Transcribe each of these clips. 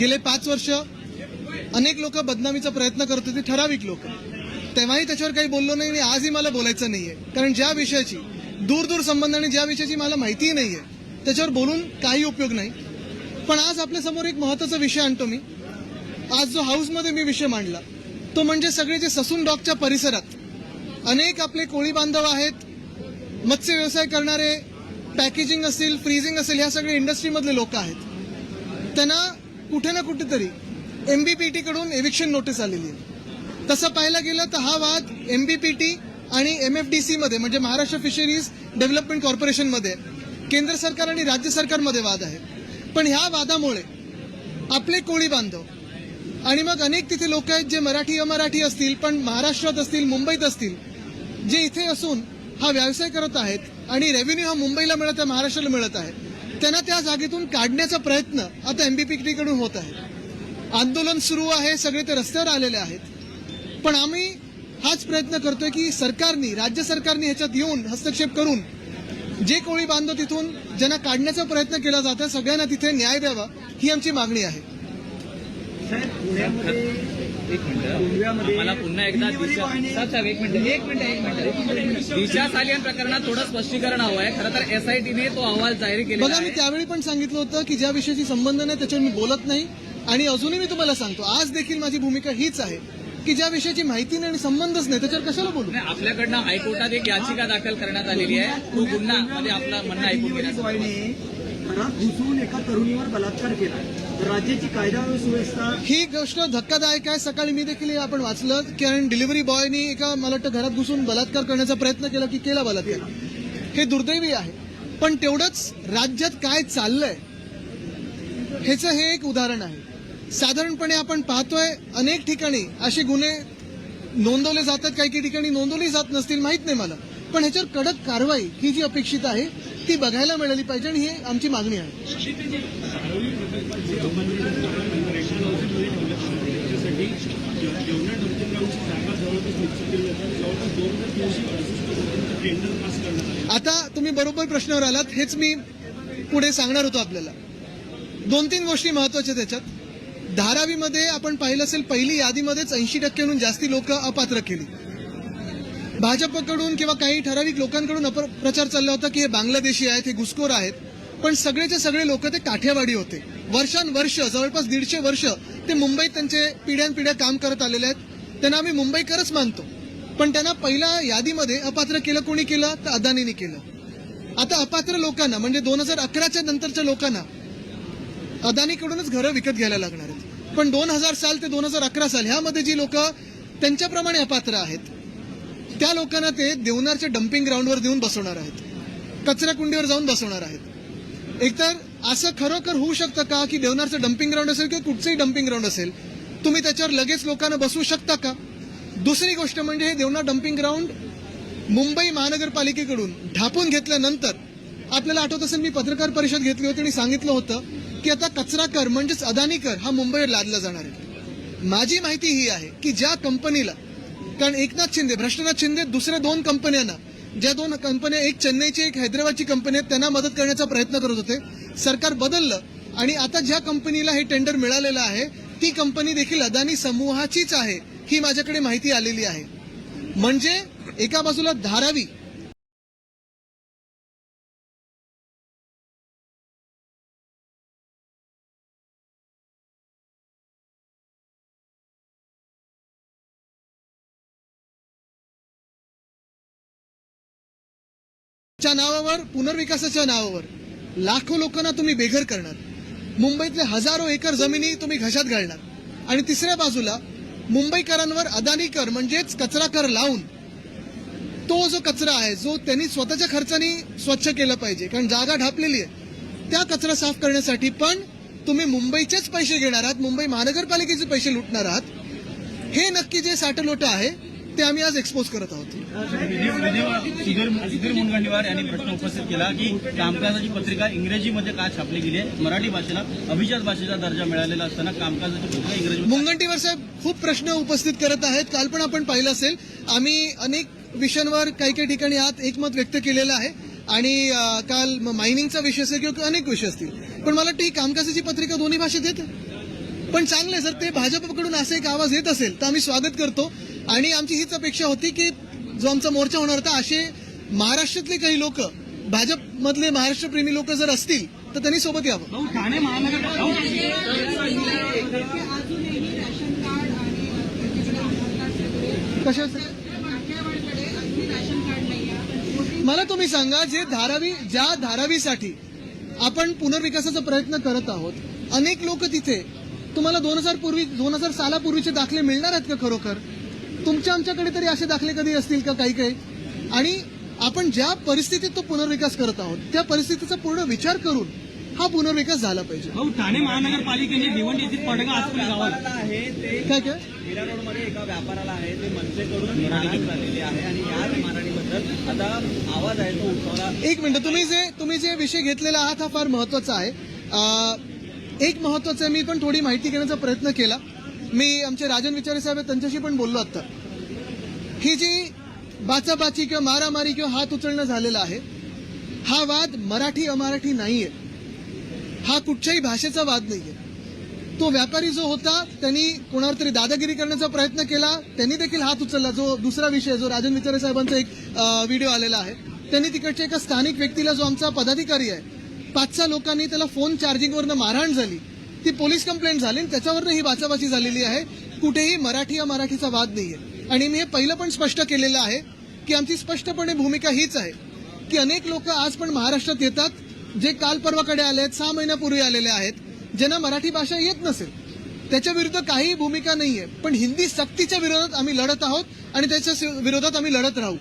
गेले पाच वर्ष अनेक लोक बदनामीचा प्रयत्न करत होते ठराविक लोक. तेव्हाही त्याच्यावर काही बोललो नाही आणि आजही मला बोलायचं नाहीये. कारण ज्या विषयाची दूर दूर संबंध आणि ज्या विषयाची मला माहितीही नाहीये त्याच्यावर बोलून काही उपयोग नाही. पण आज आपल्यासमोर एक महत्त्वाचा विषय आणतो मी. आज जो हाऊसमध्ये मी विषय मांडला तो म्हणजे सगळे जे ससून डॉकच्या परिसरात अनेक आपले कोळी बांधव आहेत मत्स्य व्यवसाय करणारे पॅकेजिंग असेल फ्रीजिंग असेल ह्या सगळ्या इंडस्ट्रीमधले लोक आहेत. त्यांना कुठे ना कुठेतरी एमबीपीटी कडून एविक्शन नोटीस आलेली आहे. तसं पाहायला गेलं तर हा वाद एमबीपीटी आणि एम एफ डी मध्ये म्हणजे महाराष्ट्र फिशरीज डेव्हलपमेंट कॉर्पोरेशनमध्ये केंद्र सरकार आणि राज्य सरकारमध्ये वाद आहे. पण ह्या वादामुळे आपले कोळी बांधव आणि मग अनेक तिथे लोक आहेत जे मराठी अमराठी असतील पण महाराष्ट्रात असतील मुंबईत असतील जे इथे असून हा व्यवसाय करत आहेत आणि रेव्हेन्यू हा मुंबईला मिळत आहे महाराष्ट्राला मिळत आहे. त्यांना त्या जागेतून काढण्याचा प्रयत्न आता एमबीपीकडून होत आहे. आंदोलन सुरू आहे सगळे ते रस्त्यावर आलेले आहेत. पण आम्ही हाच प्रयत्न करतोय की सरकारनी राज्य सरकारने ह्याच्यात येऊन हस्तक्षेप करून जे कोळी बांधव तिथून ज्यांना काढण्याचा प्रयत्न केला जात आहे सगळ्यांना तिथे न्याय द्यावा ही आमची मागणी आहे. साहेब पुण्यामध्ये एक मिनिट. मला पुन्हा एकदा दिशा साहेब साहेब एक मिनिट एक मिनिट एक मिनिट. दिशा सालियन प्रकरणात थोडं स्पष्टीकरण हवं आहे. खरं तर एसआयटीने तो अहवाल जाहीर केलेला बघा मी त्यावेळी पण सांगितलं होतं की ज्या विषयाची संबंध नाही त्याच्यावर मी बोलत नाही. आणि अजूनही मी तुम्हाला सांगतो आज देखील माझी भूमिका हीच आहे की ज्या विषयाची माहिती नाही आणि संबंधच नाही त्याच्यावर कशाला बोलू? नाही, आपल्याकडनं हायकोर्टात एक याचिका दाखल करण्यात आलेली आहे. तो गुन्हा आपला म्हणणं ऐकून घरात घुसून एका तरुणीवर बलात्कार केला. राज्याची कायदा सुव्यवस्था ही गोष्ट धक्कादायक आहे. सकाळी मी देखील आपण वाचलं. कारण डिलिव्हरी बॉयनी एका मला वाटतं घरात घुसून बलात्कार करण्याचा प्रयत्न केला की केला बलात्कार. हे दुर्दैवी आहे. पण तेवढंच राज्यात काय चाललंय ह्याचं हे एक उदाहरण आहे. साधारणपणे आपण पाहतोय अनेक ठिकाणी असे गुन्हे नोंदवले जातात. काही काही ठिकाणी नोंदवले जात नसतील माहीत नाही मला. पण ह्याच्यावर कडक कारवाई ही जी अपेक्षित आहे ती बघायला मिळाली पाहिजे आणि ही आमची मागणी आहे. आता तुम्ही बरोबर प्रश्नावर आलात हेच मी पुढे सांगणार होतो आपल्याला. दोन तीन गोष्टी महत्त्वाच्या त्याच्यात. धारावीमध्ये आपण पाहिलं असेल पहिली यादीमध्येच ऐंशी टक्क्यांहून जास्ती लोक अपात्र केली. भाजपकडून किंवा काही ठराविक लोकांकडून अपर प्रचार चालला होता की हे बांगलादेशी आहेत हे घुसखोर आहेत. पण सगळेचे सगळे लोक ते काठेवाडी होते. वर्षानुवर्ष जवळपास दीडशे वर्ष ते मुंबईत त्यांचे पिढ्यानपिढ्या काम करत आलेले आहेत. त्यांना आम्ही मुंबईकरच मानतो. पण त्यांना पहिल्या यादीमध्ये अपात्र केलं कोणी केलं? तर अदानीने केलं. आता अपात्र लोकांना म्हणजे दोन हजार अकराच्या नंतरच्या लोकांना अदानीकडूनच घरं विकत घ्यायला लागणार आहेत. पण दोन हजार साल ते दोन हजार अकरा साल ह्यामध्ये जी लोक त्यांच्याप्रमाणे अपात्र आहेत त्या लोकांना ते देवनारच्या डम्पिंग ग्राउंडवर देऊन बसवणार आहेत. कचरा कुंडीवर जाऊन बसवणार आहेत. एकतर असं खरोखर होऊ शकतं का की देवनारचं डम्पिंग ग्राउंड असेल किंवा कुठचंही डम्पिंग ग्राउंड असेल तुम्ही त्याच्यावर लगेच लोकांना बसवू शकता का? दुसरी गोष्ट म्हणजे हे देवना डम्पिंग ग्राउंड मुंबई महानगरपालिकेकडून ढापून घेतल्यानंतर आपल्याला आठवत असेल मी पत्रकार परिषद घेतली होती आणि सांगितलं होतं की आता कचरा कर म्हणजेच अदानी कर हा मुंबईवर लादला जाणार आहे. माझी माहिती ही आहे की ज्या कंपनीला कारण एकनाथ शिंदे भ्रष्टनाथ शिंदे दुसऱ्या दोन कंपन्यांना ज्या दोन कंपन्या एक चेन्नईची एक हैदराबादची कंपनी आहे त्यांना मदत करण्याचा प्रयत्न करत होते. सरकार बदललं आणि आता ज्या कंपनीला हे टेंडर मिळालेलं आहे ती कंपनी देखील अदानी समूहाचीच आहे ही माझ्याकडे माहिती आलेली आहे. म्हणजे एका बाजूला धारावी. च्या नावावर पुनर्विकासाच्या नावावर. लाखो लोकांना तुम्ही बेघर करणार. मुंबईतले हजारो एकर जमिनी तुम्ही घशात घालणार. आणि तिसऱ्या बाजूला मुंबईकरांवर अदानी कर म्हणजेच कचरा कर लावून तो जो कचरा आहे जो त्यांनी स्वतःच्या खर्चाने स्वच्छ केलं पाहिजे कारण जागा ढापलेली आहे त्या कचरा साफ करण्यासाठी पण तुम्ही मुंबईचेच पैसे घेणार आहात मुंबई महानगरपालिकेचे पैसे लुटणार आहात. हे नक्की जे साठलोट आहे ते आम्ही आज एक्सपोज करत आहोत. यांनी प्रश्न उपस्थित केला की कामकाजाची पत्रिका इंग्रजीमध्ये का छापली गेली आहे? मराठी भाषेला अभिजात भाषेचा दर्जा मिळालेला असताना कामकाजाची पत्रिका इंग्रजी मुनगंटीवार साहेब खूप प्रश्न उपस्थित करत आहेत. काल पण आपण पाहिलं असेल आम्ही अनेक विषयांवर काही काही ठिकाणी आत एकमत व्यक्त केलेलं आहे. आणि काल मायनिंगचा विषय असेल किंवा अनेक विषय असतील. पण मला वाटतं ही कामकाजाची पत्रिका दोन्ही भाषेत येते. पण चांगलं आहे जर ते भाजपकडून असा एक आवाज येत असेल तर आम्ही स्वागत करतो. आणि आमची हीच अपेक्षा होती की जो आमचा मोर्चा होणार होता असे महाराष्ट्रातले काही लोक भाजपमधले महाराष्ट्रप्रेमी लोक जर असतील तर त्यांनी सोबत यावं. ठाणे महानगर मला तुम्ही सांगा जे धारावी ज्या धारावीसाठी आपण पुनर्विकासाचा प्रयत्न करत आहोत अनेक लोक तिथे तुम्हाला दोन हजार पूर्वी दोन हजार सालापूर्वीचे दाखले मिळणार आहेत का खरोखर? तुमच्या आमच्याकडे तरी असे दाखले कधी असतील का काही काही? आणि आपण ज्या परिस्थितीत तो पुनर्विकास करत आहोत त्या परिस्थितीचा पूर्ण विचार करून हा पुनर्विकास झाला पाहिजे. भाऊ ठाणे महानगरपालिकेने भिवंडी येथील पडगा आजपूर गावात आहे ते काय काय? मीरा रोडमध्ये एका व्यापाराला आहे ते मनसेकडून नाराज झालेले आहे आणि याच मारहाणीबद्दल आता आवाज आहे तो उठवला एक मिनिट तुम्ही जे तुम्ही जे विषय घेतलेला आहात हा फार महत्त्वाचा आहे. अं, एक महत्वाचं आहे मी पण थोडी माहिती घेण्याचा प्रयत्न केला. मी आमचे राजन विचारे साहेब आहेत, त्यांच्याशी पण बोललो आता ही जी बाचाबाची किंवा मारामारी किंवा हात उचलणं झालेला आहे हा वाद मराठी अमराठी नाहीये. हा कुठच्याही भाषेचा वाद नाहीये. तो व्यापारी जो होता त्यांनी कोणावर तरी दादागिरी करण्याचा प्रयत्न केला त्यांनी देखील हात उचलला. जो दुसरा विषय जो राजन विचारे साहेबांचा एक व्हिडिओ आलेला आहे त्यांनी तिकडच्या एका स्थानिक व्यक्तीला जो आमचा पदाधिकारी आहे पाच सहा लोकांनी त्याला फोन चार्जिंगवरनं मारहाण झाली. ती पोलीस कंप्लेंट झाली आणि त्याच्यावरनं ही बाचाबाची झालेली आहे. कुठेही मराठी या मराठीचा वाद नाहीये. आणि मी हे पहिलं पण स्पष्ट केलेलं आहे की आमची स्पष्टपणे भूमिका हीच आहे की अनेक लोक आज पण महाराष्ट्रात येतात जे काल परवाकडे आले आहेत सहा महिन्यापूर्वी आलेले आहेत ज्यांना मराठी भाषा येत नसेल. त्याच्या विरुद्ध काही भूमिका नाहीये. पण हिंदी सक्तीच्या विरोधात आम्ही लढत आहोत आणि त्याच्या विरोधात आम्ही लढत राहू.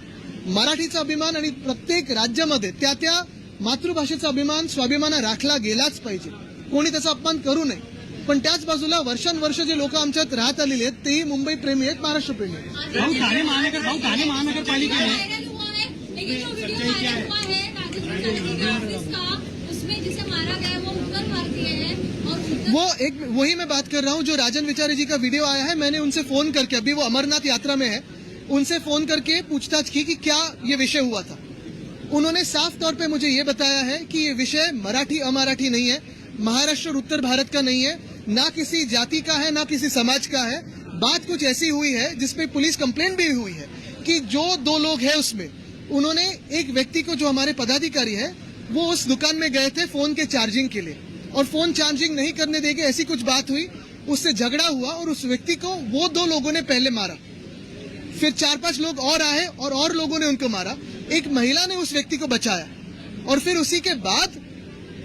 मराठीचा अभिमान आणि प्रत्येक राज्यामध्ये त्या त्या मातृभाषेचा अभिमान स्वाभिमान राखला गेलाच पाहिजे. कोणी त्याचा अपमान करू नये. पण त्याच बाजूला वर्षानुवर्ष जे लोक आमच्यात राहत आलेले आहेत तेही मुंबई प्रेमी आहेत महाराष्ट्र प्रेमी आहेत. भाऊ ठाणे महानगर भाऊ ठाणे महानगरपालिकेने वायरल हुआ है लेकिन जो वीडियो वायरल हुआ है? राजेश विचारे के ऑफ़िस का? उसमें जिसे मारा गया है वो उत्तर भारतीय है. और उत्तर वो एक वही मैं बात कर रहा हूँ जो राजन विचारे जी का वीडियो आया है मैंने उनसे फ़ोन करके अभी वो अमरनाथ यात्रा में है उनसे फ़ोन करके पूछताछ की कि क्या ये विषय हुआ था। उन्होंने साफ़ तौर पे मुझे ये बताया है कि ये विषय मराठी अमराठी नहीं है महाराष्ट्र और उत्तर भारत का नहीं है ना किसी जाति का है, ना किसी समाज का है। बात कुछ ऐसी हुई है जिसपे पुलिस कंप्लेंट भी हुई है कि जो दो लोग हैं उसमें, उन्होंने एक व्यक्ति को जो हमारे पदाधिकारी है, वो उस दुकान में गए थे फ़ोन के चार्जिंग के लिए। और फ़ोन चार्जिंग नहीं करने देंगे ऐसी कुछ बात हुई, उससे झगड़ा हुआ और उस व्यक्ति को वो दो लोगों ने पहले मारा। फिर चार पाँच लोग और आए और और लोगों ने उनको मारा। एक महिला ने उस व्यक्ति को बचाया। और फिर उसी के बाद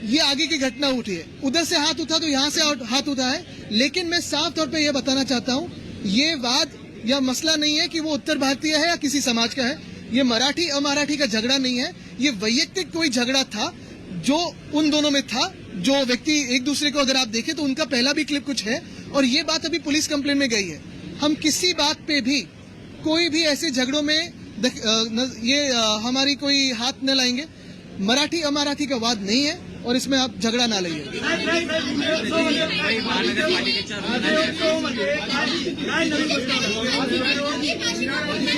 ये आगे की घटना उठी है। उधर से हाथ उठा तो यहाँ से हाथ उठा है। लेकिन मैं साफ़ तौर पर यह बताना चाहता हूँ, ये वाद या मसला नहीं है कि वो उत्तर भारतीय है या किसी समाज का है। ये मराठी, अमराठी का झगड़ा नहीं है। ये वैयक्तिक कोई झगड़ा था जो उन दोनों में था, जो व्यक्ति एक दूसरे को अगर आप देखें तो उनका पहला भी क्लिप कुछ है। और ये बात अभी पुलिस कंप्लेन में गई है। हम किसी बात पे भी कोई भी ऐसे झगड़ों में ये हमारी कोई हाथ न लाएँगे। मराठी, अमराठी का वाद नहीं है। और इसमें आप झगड़ा ना लाइए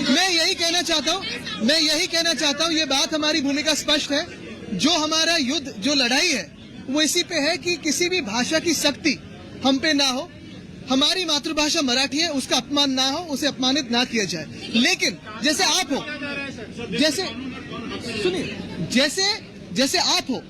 मैं यही कहना चाहता हूँ, मैं यही कहना चाहता हूँ, ये बात हमारी भूमिका स्पष्ट है। जो हमारा युद्ध, जो लड़ाई है, वो इसी पे है कि किसी भी भाषा की शक्ति हम पे ना हो। हमारी मातृभाषा मराठी है, उसका अपमान ना हो, उसे अपमानित ना किया जाए। लेकिन जैसे आप हो, जैसे, सुनिए, जैसे जैसे आप हो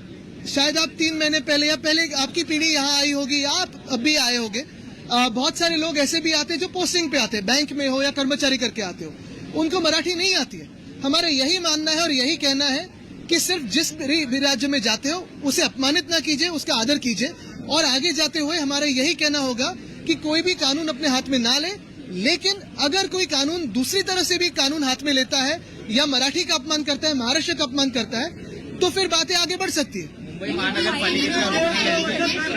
शायद आप तीन महीने पहले या पहले आपकी पीढ़ी यहाँ आई होगी या आप अब भी आए होगे। बहुत सारे लोग ऐसे भी आते हैं जो पोस्टिंग पे आते हैं बैंक में हो या कर्मचारी करके आते हो। उनको मराठी नहीं आती है। हमारा यही मानना है और यही कहना है कि सिर्फ़ जिस भी राज्य में जाते हो, उसे अपमानित ना कीजिए, उसका आदर कीजिए। और आगे जाते हुए हमारा यही कहना होगा कि कोई भी कानून अपने हाथ में ना ले, लेकिन अगर कोई कानून दूसरी तरह से भी कानून हाथ में लेता है या मराठी का अपमान करता है, महाराष्ट्र का अपमान करता है तो फिर बातें आगे बढ़ सकती है। मुंबई महानगरपालिकेच्या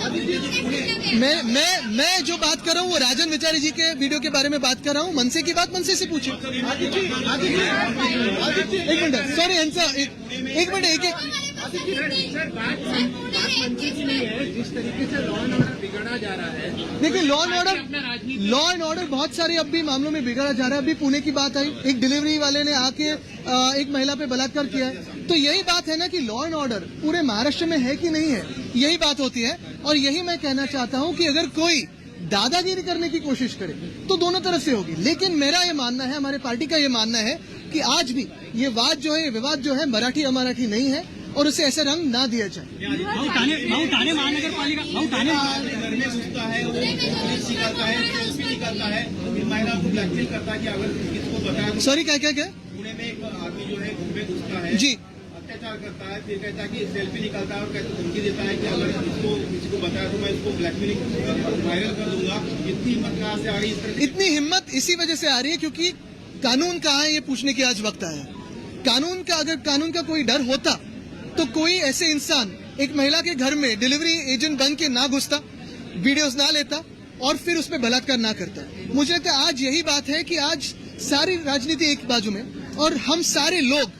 मैं मैं मैं जो बात कर रहा हूँ वो राजन विचारी जी के वीडियो के बारे में बात कर रहा हूँ। मनसे की बात मनसे से पूछे एक मिनट सॉरी आंसर एक एक मिनट एक एक देखिए law and order law and order बहुत सारे अब भी मामलों में बिगड़ा जा रहा है। अभी पुणे की बात आई। एक डिलीवरी वाले ने आके एक महिला पे बलात्कार किया है। तो यही बात है ना कि लॉ एंड ऑर्डर पूरे महाराष्ट्र में है कि नहीं है? यही बात होती है। और यही मैं कहना चाहता हूँ कि अगर कोई दादागिरी करने की कोशिश करे तो दोनों तरफ़ से होगी। लेकिन मेरा ये मानना है, हमारे पार्टी का ये मानना है कि आज भी ये वाद जो है, ये विवाद जो है मराठी अमराठी नहीं है। और उसे ऐसा रंग ना दिया जाए। भाऊ ठाणे भाऊ ठाणे महानगरपालिका भाऊ ठाणे पूरे में जो पुलिस निकालता उसमें करता फिर महिलाओं को ब्लैकमेल करता कि अगर किसको बताया तो सॉरी क्या क्या क्या? पुणे में एक आदमी जो। है घूम घुसता है जी अत्याचार करता है फिर कहता है कि सेल्फी निकालता है और कहता धमकी देता है कि अगर इसको किसी को बताया तो मैं इसको ब्लैकमेलिंग वायरल कर दूँगा इतनी हिम्मत कहाँ से आ रही है इतनी हिम्मत इसी वजह से आ रही है क्योंकि कानून कहाँ है, ये पूछने की आज वक्त आया। कानून का, अगर कानून का कोई डर होता तो कोई ऐसे इंसान, एक महिला के घर में डिलीवरी एजेंट बन के ना घुसता वीडियोस ना लेता और फिर उस पर बलात्कार ना करता। मुझे लगता है आज यही बात है कि आज सारी राजनीति एक बाजू में और हम सारे लोग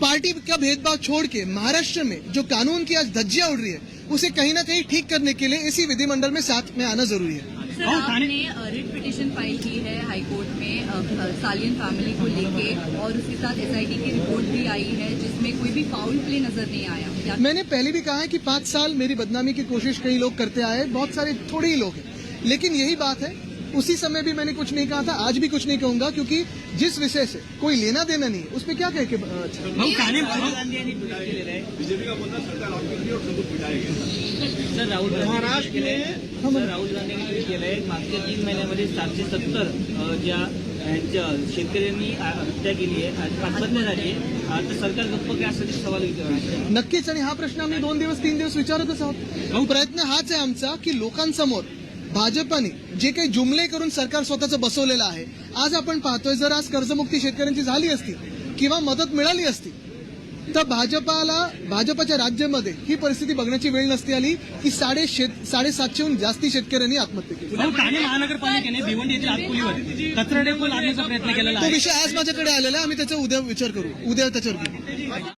पार्टी का भेदभाव छोड़ के महाराष्ट्र में जो कानून की आज धज्जियाँ उड़ रही है, उसे कहीं ना कहीं ठीक करने के लिए इसी विधिमंडल में साथ में आना ज़रूरी है। सर आपने रिट पिटिशन फ़ाइल की है हाईकोर्ट में सालियन फैमिली को लेके और उसके साथ एसआईटी की रिपोर्ट भी आई है जिसमें कोई भी फाउल प्ले नज़र नहीं आया। मैंने पहले भी कहा है कि पाँच साल मेरी बदनामी की कोशिश कई लोग करते आए बहुत सारे थोड़े ही लोग हैं। लेकिन यही बात है उसी समय भी मैंने कुछ नहीं कहा था आज भी कुछ नहीं कहूंगा क्योंकि जिस विषय से कोई लेना देना नहीं है, उस पर क्या कह के सर राहुल गांधी केलंय मागच्या तीन महिन्यामध्ये सातशे सत्तर ज्या यांच्या शेतकऱ्यांनी हत्या केली आहे झाली तर सरकार गप्प काय सवाल विचारणार नक्कीच आणि हा प्रश्न आम्ही दोन दिवस तीन दिवस विचारतच आहोत. प्रयत्न हाच आहे आमचा की लोकांसमोर भाजपाने जे काही जुमले करून सरकार स्वतःचं बसवलेलं आहे आज आपण पाहतोय जर आज कर्जमुक्ती शेतकऱ्यांची झाली असती किंवा मदत मिळाली असती तर भाजपाला भाजपाच्या राज्यामध्ये ही परिस्थिती बघण्याची वेळ नसती आली की साडे साडेसातशेहून जास्ती शेतकऱ्यांनी आत्महत्या केली. ठाणे महानगरपालिकेने भिवंडी येथील कचरा डेपो प्रयत्न तो विषय आज माझ्याकडे आलेला आहे आम्ही त्याचा उद्या विचार करू उद्या त्याच्यावर